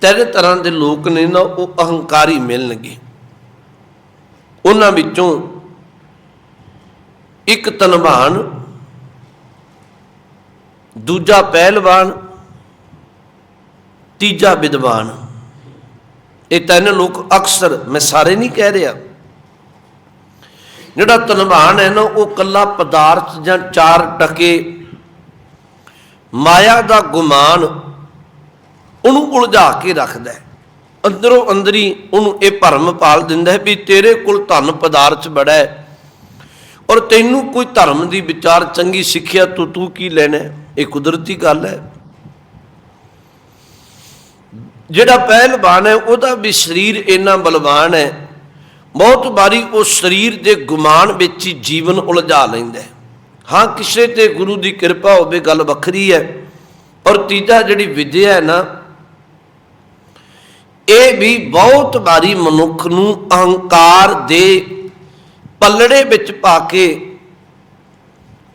ਤਿੰਨ ਤਰ੍ਹਾਂ ਦੇ ਲੋਕ ਨੇ ਨਾ, ਉਹ ਅਹੰਕਾਰੀ ਮਿਲਣਗੇ। ਉਹਨਾਂ ਵਿੱਚੋਂ ਇੱਕ ਤਨਵਾਨ ਦੂਜਾ ਪਹਿਲਵਾਨ, ਤੀਜਾ ਵਿਦਵਾਨ। ਇਹ ਤਿੰਨ ਲੋਕ ਅਕਸਰ ਮੈਂ ਸਾਰੇ ਨਹੀਂ ਕਹਿ ਰਿਹਾ। ਜਿਹੜਾ ਤਨਵਾਨ ਹੈ ਨਾ, ਉਹ ਕੱਲਾ ਪਦਾਰਥ ਜਾਂ ਚਾਰ ਟਕੇ ਮਾਇਆ ਦਾ ਗੁਮਾਨ ਉਹਨੂੰ ਉਲਝਾ ਕੇ ਰੱਖਦਾ ਹੈ। ਅੰਦਰੋਂ ਅੰਦਰੀ ਉਹਨੂੰ ਇਹ ਭਰਮ ਪਾਲ ਦਿੰਦਾ ਹੈ ਵੀ ਤੇਰੇ ਕੋਲ ਧਨ ਪਦਾਰਥ ਬੜਾ ਹੈ ਔਰ ਤੈਨੂੰ ਕੋਈ ਧਰਮ ਦੀ ਵਿਚਾਰ ਚੰਗੀ ਸਿੱਖਿਆ ਤੂੰ ਤੂੰ ਕੀ ਲੈਣਾ ਇਹ ਕੁਦਰਤੀ ਗੱਲ ਹੈ। ਜਿਹੜਾ ਪਹਿਲਵਾਨ ਹੈ, ਉਹਦਾ ਵੀ ਸਰੀਰ ਇੰਨਾ ਬਲਵਾਨ ਹੈ, ਬਹੁਤ ਵਾਰੀ ਉਹ ਸਰੀਰ ਦੇ ਗੁਮਾਨ ਵਿੱਚ ਹੀ ਜੀਵਨ ਉਲਝਾ ਲੈਂਦਾ ਹੈ। ਹਾਂ, ਕਿਸੇ ਤੇ ਗੁਰੂ ਦੀ ਕਿਰਪਾ ਹੋਵੇ, ਗੱਲ ਵੱਖਰੀ ਹੈ ਔਰ ਤੀਜਾ ਜਿਹੜੀ ਵਿਦਿਆ ਹੈ ਨਾ ਇਹ ਵੀ ਬਹੁਤ ਵਾਰੀ ਮਨੁੱਖ ਨੂੰ ਅਹੰਕਾਰ ਦੇ ਪੱਲੜੇ ਵਿੱਚ ਪਾ ਕੇ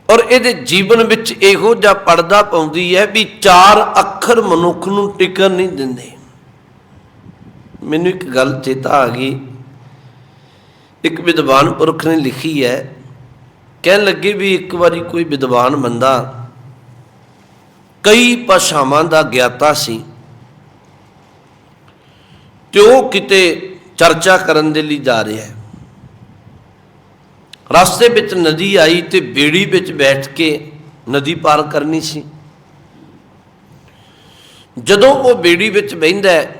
ਔਰ ਇਹਦੇ ਜੀਵਨ ਵਿੱਚ ਇਹੋ ਜਿਹਾ ਪਰਦਾ ਪਾਉਂਦੀ ਹੈ ਵੀ ਚਾਰ ਅੱਖਰ ਮਨੁੱਖ ਨੂੰ ਟਿਕਣ ਨਹੀਂ ਦਿੰਦੇ। ਮੈਨੂੰ ਇੱਕ ਗੱਲ ਚੇਤਾ ਆ ਗਈ। ਇੱਕ ਵਿਦਵਾਨ ਪੁਰਖ ਨੇ ਲਿਖੀ ਹੈ, ਕਹਿਣ ਲੱਗੇ ਵੀ ਇੱਕ ਵਾਰੀ ਕੋਈ ਵਿਦਵਾਨ ਬੰਦਾ ਕਈ ਭਾਸ਼ਾਵਾਂ ਦਾ ਗਿਆਤਾ ਸੀ। ਤੇ ਉਹ ਕਿਤੇ ਚਰਚਾ ਕਰਨ ਦੇ ਲਈ ਜਾ ਰਿਹਾ ਹੈ? ਰਸਤੇ ਵਿੱਚ ਨਦੀ ਆਈ ਤੇ ਬੇੜੀ ਵਿੱਚ ਬੈਠ ਕੇ ਨਦੀ ਪਾਰ ਕਰਨੀ ਸੀ। ਜਦੋਂ ਉਹ ਬੇੜੀ ਵਿੱਚ ਬਹਿੰਦਾ ਹੈ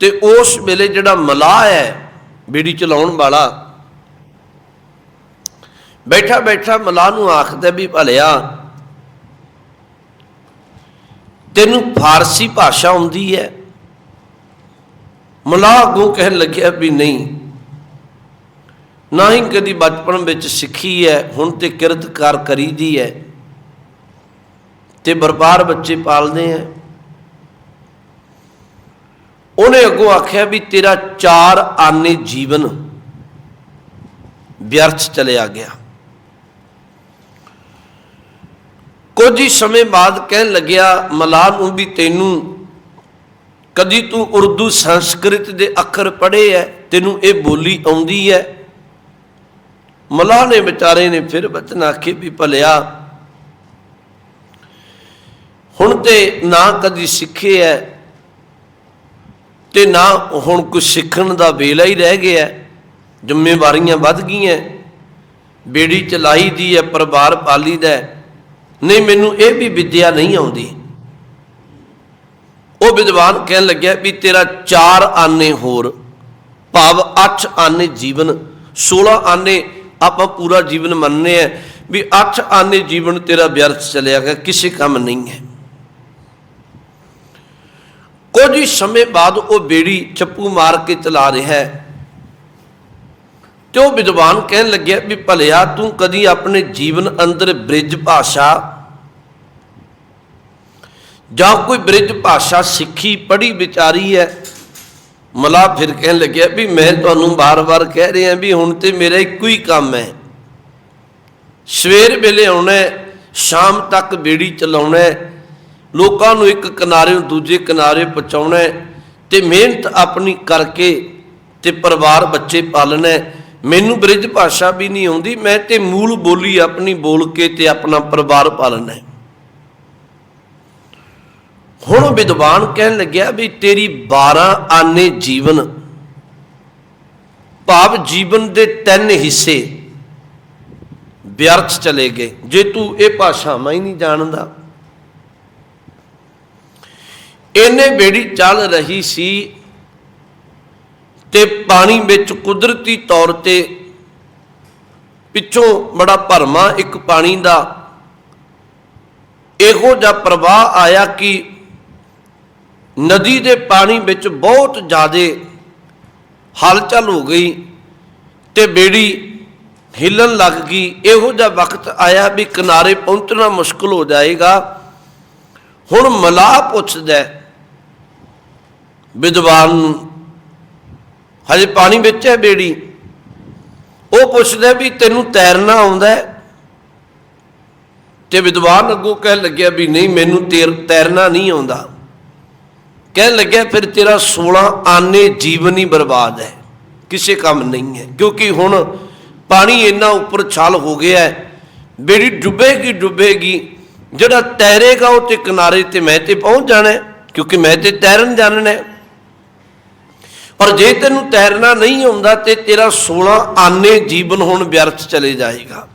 ਤੇ ਉਸ ਵੇਲੇ ਜਿਹੜਾ ਮਲਾਹ ਹੈ, ਬੇੜੀ ਚਲਾਉਣ ਵਾਲਾ, ਬੈਠਾ ਬੈਠਾ ਮਲਾਹ ਨੂੰ ਆਖਦਾ ਵੀ ਭਲਿਆ, ਤੈਨੂੰ ਫਾਰਸੀ ਭਾਸ਼ਾ ਆਉਂਦੀ ਹੈ। ਮਲਾਹ ਅੱਗੋਂ ਕਹਿਣ ਲੱਗਿਆ ਵੀ ਨਹੀਂ। ਨਾ ਹੀ ਕਦੀ ਬਚਪਨ ਵਿੱਚ ਸਿੱਖੀ ਹੈ, ਹੁਣ ਤੇ ਕਿਰਤਕਾਰ ਕਰੀਦੀ ਹੈ। ਤੇ ਬਰਬਾਰ ਬੱਚੇ ਪਾਲਦੇ ਆ ਉਹਨੇ ਅੱਗੋਂ ਆਖਿਆ ਵੀ ਤੇਰਾ ਚਾਰ ਆਨੇ ਜੀਵਨ ਵਿਅਰਥ ਚਲਿਆ ਗਿਆ। ਕੁਝ ਹੀ ਸਮੇਂ ਬਾਅਦ ਕਹਿਣ ਲੱਗਿਆ ਮਲਾਹ ਨੂੰ ਵੀ ਤੈਨੂੰ ਕਦੀ ਤੂੰ ਉਰਦੂ ਸੰਸਕ੍ਰਿਤ ਦੇ ਅੱਖਰ ਪੜ੍ਹੇ ਐ, ਤੈਨੂੰ ਇਹ ਬੋਲੀ ਆਉਂਦੀ ਐ। ਮਲਾਹ ਨੇ ਵਿਚਾਰੇ ਨੇ ਫਿਰ ਬਚਨ ਆਖੇ ਵੀ ਭਲਿਆ, ਹੁਣ ਤੇ ਨਾ ਕਦੀ ਸਿੱਖੇ ਐ ਤੇ ਨਾ ਹੁਣ ਕੁਝ ਸਿੱਖਣ ਦਾ ਵੇਲਾ ਹੀ ਰਹਿ ਗਿਆ ਜ਼ਿੰਮੇਵਾਰੀਆਂ ਵੱਧ ਗਈਆਂ ਬੇੜੀ ਚਲਾਈ ਦੀ ਹੈ ਪਰਿਵਾਰ ਪਾਲੀ ਦਾ ਨਹੀਂ, ਮੈਨੂੰ ਇਹ ਵੀ ਵਿਦਿਆ ਨਹੀਂ ਆਉਂਦੀ। ਉਹ ਵਿਦਵਾਨ ਕਹਿਣ ਲੱਗਿਆ ਵੀ ਤੇਰਾ ਚਾਰ ਆਨੇ ਹੋਰ, ਭਾਵ 8 ਆਨੇ ਜੀਵਨ 16 ਆਨੇ ਆਪਾਂ ਪੂਰਾ ਜੀਵਨ ਮੰਨਨੇ ਆ ਵੀ 8 ਆਨੇ ਜੀਵਨ ਤੇਰਾ ਵਿਅਰਥ ਚਲਿਆ ਗਿਆ, ਕਿਸੇ ਕੰਮ ਨਹੀਂ ਹੈ। ਕੁਝ ਹੀ ਸਮੇਂ ਬਾਅਦ ਉਹ ਬੇੜੀ ਚੱਪੂ ਮਾਰ ਕੇ ਚਲਾ ਰਿਹਾ ਹੈ। ਤੇ ਉਹ ਵਿਦਵਾਨ ਕਹਿਣ ਲੱਗਿਆ ਵੀ ਭਲਿਆ ਤੂੰ ਕਦੀ ਆਪਣੇ ਜੀਵਨ ਅੰਦਰ ਬ੍ਰਿਜ ਭਾਸ਼ਾ ਜਾਂ ਕੋਈ ਬ੍ਰਿਜ ਭਾਸ਼ਾ ਸਿੱਖੀ ਪੜ੍ਹੀ ਵਿਚਾਰੀ ਹੈ, ਮਲਾ ਫਿਰ ਕਹਿਣ ਲੱਗਿਆ ਵੀ ਮੈਂ ਤੁਹਾਨੂੰ ਬਾਰ-ਬਾਰ ਕਹਿ ਰਿਹਾ ਵੀ ਹੁਣ ਤੇ ਮੇਰਾ ਇੱਕੋ ਹੀ ਕੰਮ ਹੈ ਸਵੇਰ ਵੇਲੇ ਆਉਣਾ ਸ਼ਾਮ ਤੱਕ ਬੇੜੀ ਚਲਾਉਣਾ ਲੋਕਾਂ ਨੂੰ ਇੱਕ ਕਿਨਾਰੇ ਤੋਂ ਦੂਜੇ ਕਿਨਾਰੇ ਪਹੁੰਚਾਉਣਾ ਹੈ ਤੇ ਮਿਹਨਤ ਆਪਣੀ ਕਰਕੇ ਤੇ ਪਰਿਵਾਰ ਬੱਚੇ ਪਾਲਣਾ ਹੈ। ਮੈਨੂੰ ਬ੍ਰਿਜ ਭਾਸ਼ਾ ਵੀ ਨਹੀਂ ਆਉਂਦੀ, ਮੈਂ ਤੇ ਮੂਲ ਬੋਲੀ ਆਪਣੀ ਬੋਲ ਕੇ ਤੇ ਆਪਣਾ ਪਰਿਵਾਰ ਪਾਲਣਾ ਹੁਣ ਉਹ ਵਿਦਵਾਨ ਕਹਿਣ ਲੱਗਿਆ ਵੀ ਤੇਰੀ 12 ਆਨੇ ਜੀਵਨ, ਭਾਵ ਜੀਵਨ ਦੇ ਤਿੰਨ ਹਿੱਸੇ ਵਿਅਰਥ ਚਲੇ ਗਏ। ਜੇ ਤੂੰ ਇਹ ਭਾਸ਼ਾਵਾਂ ਹੀ ਨਹੀਂ ਜਾਣਦਾ। ਇਹਨੇ ਬੇੜੀ ਚੱਲ ਰਹੀ ਸੀ ਤੇ ਪਾਣੀ ਵਿੱਚ ਕੁਦਰਤੀ ਤੌਰ ਤੇ ਪਿੱਛੋਂ ਬੜਾ ਭਰਮਾ ਇੱਕ ਪਾਣੀ ਦਾ। ਇਹੋ ਜਿਹਾ ਪ੍ਰਵਾਹ ਆਇਆ ਕਿ ਨਦੀ ਦੇ ਪਾਣੀ ਵਿੱਚ ਬਹੁਤ ਜ਼ਿਆਦਾ ਹਲਚਲ ਹੋ ਗਈ ਤੇ ਬੇੜੀ ਹਿੱਲਣ ਲੱਗ ਗਈ। ਇਹੋ ਜਿਹਾ ਵਕਤ ਆਇਆ ਵੀ ਕਿਨਾਰੇ ਪਹੁੰਚਣਾ ਮੁਸ਼ਕਲ ਹੋ ਜਾਏਗਾ। ਹੁਣ ਮਲਾਹ ਪੁੱਛਦਾ ਵਿਦਵਾਨ ਨੂੰ, ਹਜੇ ਪਾਣੀ ਵਿੱਚ ਹੈ ਬੇੜੀ? ਉਹ ਪੁੱਛਦਾ ਵੀ ਤੈਨੂੰ ਤੈਰਨਾ ਆਉਂਦਾ ਹੈ? ਤੇ ਵਿਦਵਾਨ ਅੱਗੋਂ ਕਹਿਣ ਲੱਗਿਆ ਵੀ ਨਹੀਂ, ਮੈਨੂੰ ਤੈਰ ਤੈਰਨਾ ਨਹੀਂ ਆਉਂਦਾ। ਕਹਿਣ ਲੱਗਿਆ, ਫਿਰ ਤੇਰਾ 16 ਆਨੇ ਜੀਵਨ ਹੀ ਬਰਬਾਦ ਹੈ। ਕਿਸੇ ਕੰਮ ਨਹੀਂ ਹੈ। ਕਿਉਂਕਿ ਹੁਣ ਪਾਣੀ ਇੰਨਾ ਉੱਪਰ ਛਾਲ ਹੋ ਗਿਆ ਹੈ। ਬੇੜੀ ਡੁੱਬੇਗੀ ਡੁੱਬੇਗੀ। ਜਿਹੜਾ ਤੈਰੇਗਾ, ਉਹ ਤੇ ਕਿਨਾਰੇ ਤੇ ਮੈਂ ਤੇ ਪਹੁੰਚ ਜਾਣਾ ਕਿਉਂਕਿ ਮੈਂ ਤੇ ਤੈਰਨ ਜਾਣਨਾ ਹੈ। ਔਰ ਜੇ ਤੈਨੂੰ ਤੈਰਨਾ ਨਹੀਂ ਆਉਂਦਾ, ਤੇ ਤੇਰਾ 16 ਆਨੇ ਜੀਵਨ ਹੁਣ ਵਿਅਰਥ ਚਲੇ ਜਾਏਗਾ।